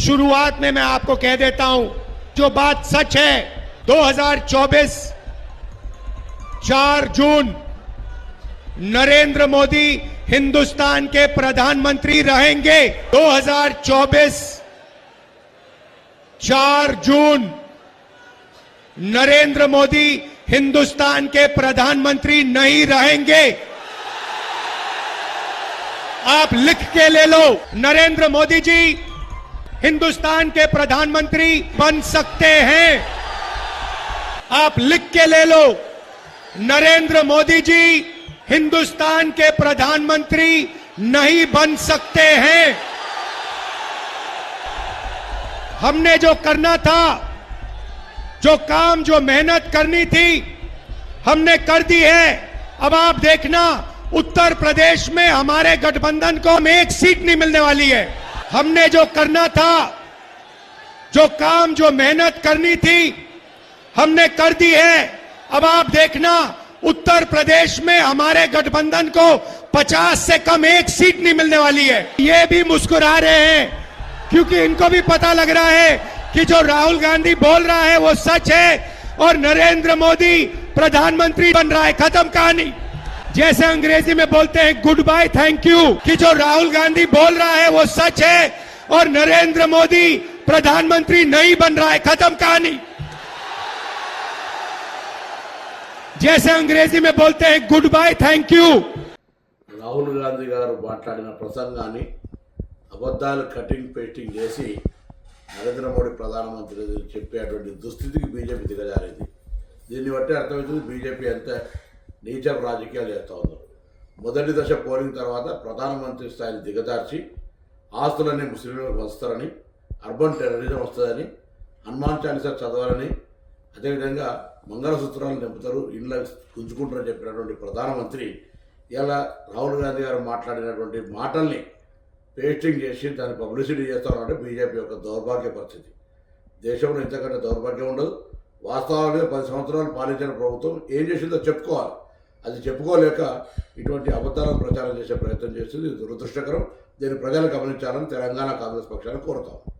शुरुआत में मैं आपको कह देता हूँ, जो बात सच है 2024 4 जून, नरेंद्र मोदी हिंदुस्तान के प्रधानमंत्री रहेंगे। 2024 4 जून, नरेंद्र मोदी हिंदुस्तान के प्रधानमंत्री नहीं रहेंगे। आप लिख के ले लो, नरेंद्र मोदी जी हिंदुस्तान के प्रधानमंत्री बन सकते हैं। आप लिख के ले लो, नरेंद्र मोदी जी हिंदुस्तान के प्रधानमंत्री नहीं बन सकते हैं। हमने जो करना था, जो काम, जो मेहनत करनी थी, हमने कर दी है। अब आप देखना, उत्तर प्रदेश में हमारे गठबंधन को हम एक सीट नहीं मिलने वाली है। हमने जो करना था, जो काम, जो मेहनत करनी थी, हमने कर दी है। अब आप देखना, उत्तर प्रदेश में हमारे गठबंधन को 50 से कम एक सीट नहीं मिलने वाली है। ये भी मुस्कुरा रहे हैं, क्योंकि इनको भी पता लग रहा है कि जो राहुल गांधी बोल रहा है वो सच है, और नरेंद्र मोदी प्रधानमंत्री बन रहा है। खत्म कहानी। जैसे अंग्रेजी में बोलते हैं गुड बाय थैंक यू कि जो राहुल गांधी बोल रहा है वो सच है और नरेंद्र मोदी प्रधानमंत्री नहीं बन रहा है खत्म कहानी जैसे अंग्रेजी में बोलते हैं good bye thank you Rahul Gandhi గారు మాట్లాడిన ప్రసంగాన్ని అబద్ధాలు కటింగ్ పేస్టింగ్ చేసి నరేంద్ర మోడీ ప్రధానమంత్రి చెప్పేటువంటి దుస్థితికి బీజేపీ దిగజారింది దీన్ని బట్టి అర్థమవుతుంది బీజేపీ ఎంత నీచం రాజకీయాలు చేస్తూ ఉన్నారు. మొదటి దశ పోలింగ్ తర్వాత ప్రధానమంత్రి స్థాయిని దిగదార్చి ఆస్తులన్నీ ముస్లింలకు వస్తారని అర్బన్ టెర్రరిజం వస్తుందని హనుమాన్ చాలీసా చదవాలని అదేవిధంగా మంగళసూత్రాలు నింపుతారు ఇండ్ల గుంజుకుంటారని చెప్పినటువంటి ప్రధానమంత్రి ఇలా రాహుల్ గాంధీ గారు మాట్లాడినటువంటి మాటల్ని పేస్టింగ్ చేసి దాన్ని పబ్లిసిటీ చేస్తారంటే బీజేపీ యొక్క దౌర్భాగ్య పరిస్థితి. దేశంలో ఇంతకంటే దౌర్భాగ్యం ఉండదు. వాస్తవాలుగా పది సంవత్సరాలు పాలించిన ప్రభుత్వం ఏం చేసిందో చెప్పుకోవాలి. అది చెప్పుకోలేక ఇటువంటి అబద్ధాలను ప్రచారం చేసే ప్రయత్నం చేస్తుంది. దురదృష్టకరం. దీన్ని ప్రజలు గమనించాలని తెలంగాణ కాంగ్రెస్ పక్షాన్ని కోరుతాం.